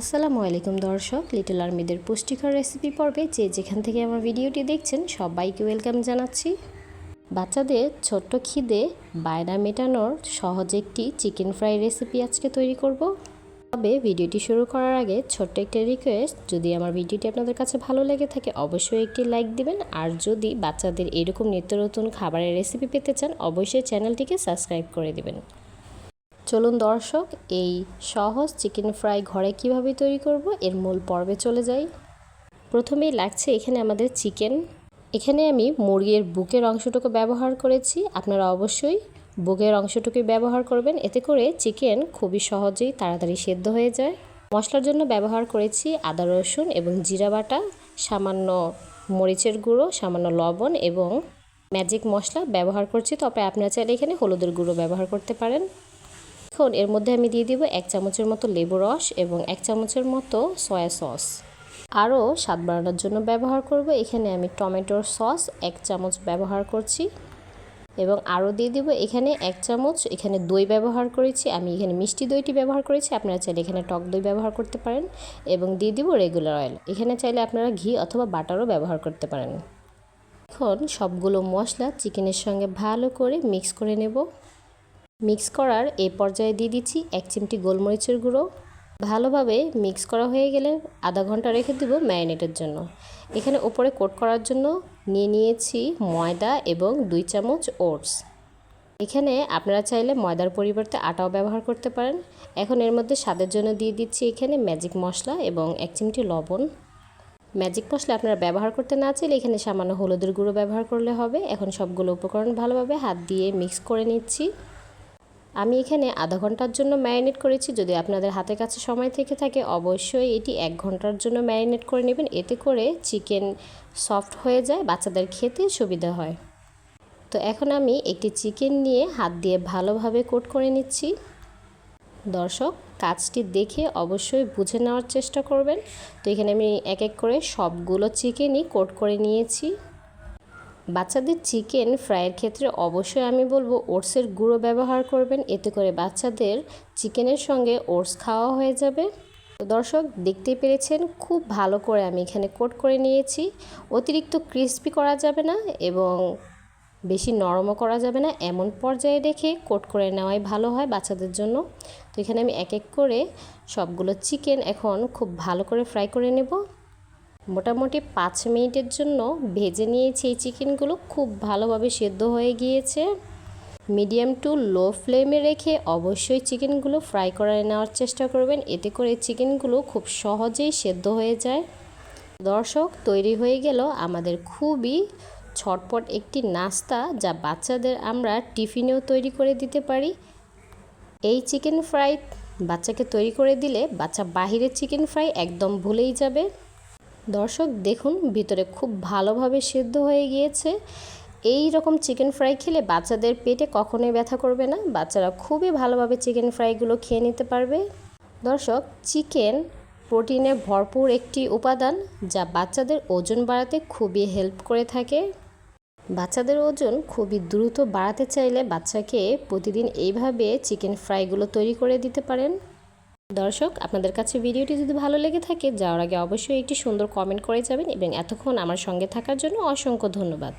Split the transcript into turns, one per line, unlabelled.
আসসালামু আলাইকুম দর্শক লিটল আর্মিদের পুষ্টিকর রেসিপি পর্বে যে যেখান থেকে আমার ভিডিওটি দেখছেন সবাইকে ওয়েলকাম জানাচ্ছি। বাচ্চাদের ছোট্ট খিদে, বায়না মেটানোর সহজ একটি চিকেন ফ্রাই রেসিপি আজকে তৈরি করব। তবে ভিডিওটি শুরু করার আগে ছোট্ট একটা রিকোয়েস্ট যদি আমার ভিডিওটি আপনাদের কাছে ভালো লেগে থাকে, অবশ্যই একটি লাইক দিবেন। আর যদি বাচ্চাদের এরকম নিত্য নতুন খাবারের রেসিপি পেতে চান, অবশ্যই চ্যানেলটিকে সাবস্ক্রাইব করে দিবেন। চলুন দর্শক, এই সহজ চিকেন ফ্রাই ঘরে কীভাবে তৈরি করব এর মূল পর্বে চলে যাই। প্রথমেই লাগছে এখানে আমাদের চিকেন। এখানে আমি মুরগির বুকের অংশটুকু ব্যবহার করেছি। আপনারা অবশ্যই বুকের অংশটুকুই ব্যবহার করবেন। এতে করে চিকেন খুবই সহজেই তাড়াতাড়ি সেদ্ধ হয়ে যায়। মশলার জন্য ব্যবহার করেছি আদা, রসুন এবং জিরা বাটা, সামান্য মরিচের গুঁড়ো, সামান্য লবণ এবং ম্যাজিক মশলা ব্যবহার করছি। তবে আপনারা চাইলে এখানে হলুদের গুঁড়ো ব্যবহার করতে পারেন। এখন এর মধ্যে আমি দিয়ে দিব এক চামচের মতো লেবু রস এবং এক চামচের মতো সয়া সস। আরও স্বাদ বাড়ানোর জন্য ব্যবহার করব। এখানে আমি টমেটোর সস এক চামচ ব্যবহার করছি এবং আরও দিয়ে দিব এখানে এক চামচ। এখানে দই ব্যবহার করেছি। আমি এখানে মিষ্টি দইটি ব্যবহার করেছি। আপনারা চাইলে এখানে টক দই ব্যবহার করতে পারেন এবং দিয়ে দিব রেগুলার অয়েল। এখানে চাইলে আপনারা ঘি অথবা বাটারও ব্যবহার করতে পারেন। এখন সবগুলো মশলা চিকেনের সঙ্গে ভালো করে মিক্স করে নেব। মিক্স করার এই পর্যায়ে দিয়ে দিচ্ছি এক চিমটি গোলমরিচের গুঁড়ো। ভালোভাবে মিক্স করা হয়ে গেলে আধা ঘণ্টা রেখে দেবো ম্যারিনেটের জন্য। এখানে ওপরে কোট করার জন্য নিয়ে নিয়েছি ময়দা এবং দুই চামচ ওটস। এখানে আপনারা চাইলে ময়দার পরিবর্তে আটাও ব্যবহার করতে পারেন। এখন এর মধ্যে স্বাদের জন্য দিয়ে দিচ্ছি এখানে ম্যাজিক মশলা এবং এক চিমটি লবণ। ম্যাজিক মশলা আপনারা ব্যবহার করতে না চাইলে এখানে সামান্য হলুদের গুঁড়ো ব্যবহার করলে হবে। এখন সবগুলো উপকরণ ভালোভাবে হাত দিয়ে মিক্স করে নিচ্ছি। আমি এখানে আধা ঘণ্টার জন্য ম্যারিনেট করেছি। যদি আপনাদের হাতের কাছে সময় থেকে থাকে, অবশ্যই এটি এক ঘণ্টার জন্য ম্যারিনেট করে নেবেন। এতে করে চিকেন সফট হয়ে যায়, বাচ্চাদের খেতে সুবিধা হয়। তো এখন আমি একটি চিকেন নিয়ে হাত দিয়ে ভালোভাবে কোট করে নিচ্ছি। দর্শক, কাজটি দেখে অবশ্যই বুঝে নেওয়ার চেষ্টা করবেন। তো এখানে আমি এক এক করে সবগুলো চিকেনই কোট করে নিয়েছি। বাচ্চাদের চিকেন ফ্রাইয়ের ক্ষেত্রে অবশ্যই আমি বলব ওটসের গুঁড়ো ব্যবহার করবেন। এতে করে বাচ্চাদের চিকেনের সঙ্গে ওটস খাওয়া হয়ে যাবে। দর্শক, দেখতেই পেরেছেন, খুব ভালো করে আমি এখানে কোট করে নিয়েছি। অতিরিক্ত ক্রিস্পি করা যাবে না এবং বেশি নরমও করা যাবে না। এমন পর্যায়ে রেখে কোট করে নেওয়াই ভালো হয় বাচ্চাদের জন্য। তো এখানে আমি এক এক করে সবগুলো চিকেন এখন খুব ভালো করে ফ্রাই করে নেব। মোটামুটি পাঁচ মিনিটের জন্য ভেজে নিয়েছি এই চিকেনগুলো। খুব ভালোভাবে সেদ্ধ হয়ে গিয়েছে। মিডিয়াম টু লো ফ্লেমে রেখে অবশ্যই চিকেনগুলো ফ্রাই করে নেওয়ার চেষ্টা করবেন। এতে করে চিকেনগুলো খুব সহজেই সেদ্ধ হয়ে যায়। দর্শক, তৈরি হয়ে গেল আমাদের খুবই ছটপট একটি নাস্তা যা বাচ্চাদের আমরা টিফিনেও তৈরি করে দিতে পারি। এই চিকেন ফ্রাই বাচ্চাকে তৈরি করে দিলে বাচ্চা বাহিরের চিকেন ফ্রাই একদম ভুলেই যাবে। দর্শক, দেখুন, ভিতরে খুব ভালোভাবে সেদ্ধ হয়ে গিয়েছে। এই রকম চিকেন ফ্রাই খেলে বাচ্চাদের পেটে কখনোই ব্যথা করবে না। বাচ্চারা খুবই ভালোভাবে চিকেন ফ্রাইগুলো খেয়ে নিতে পারবে। দর্শক চিকেন প্রোটিনে ভরপুর একটি উপাদান যা বাচ্চাদের ওজন বাড়াতে খুবই হেল্প করে থাকে। বাচ্চাদের ওজন খুবই দ্রুত বাড়াতে চাইলে বাচ্চাকে প্রতিদিন এইভাবে চিকেন ফ্রাইগুলো তৈরি করে দিতে পারেন। দর্শক, আপনাদের কাছে ভিডিওটি যদি ভালো লেগে থাকে, যাওয়ার আগে অবশ্যই একটি সুন্দর কমেন্ট করে যাবেন এবং এতক্ষণ আমার সঙ্গে থাকার জন্য অসংখ্য ধন্যবাদ।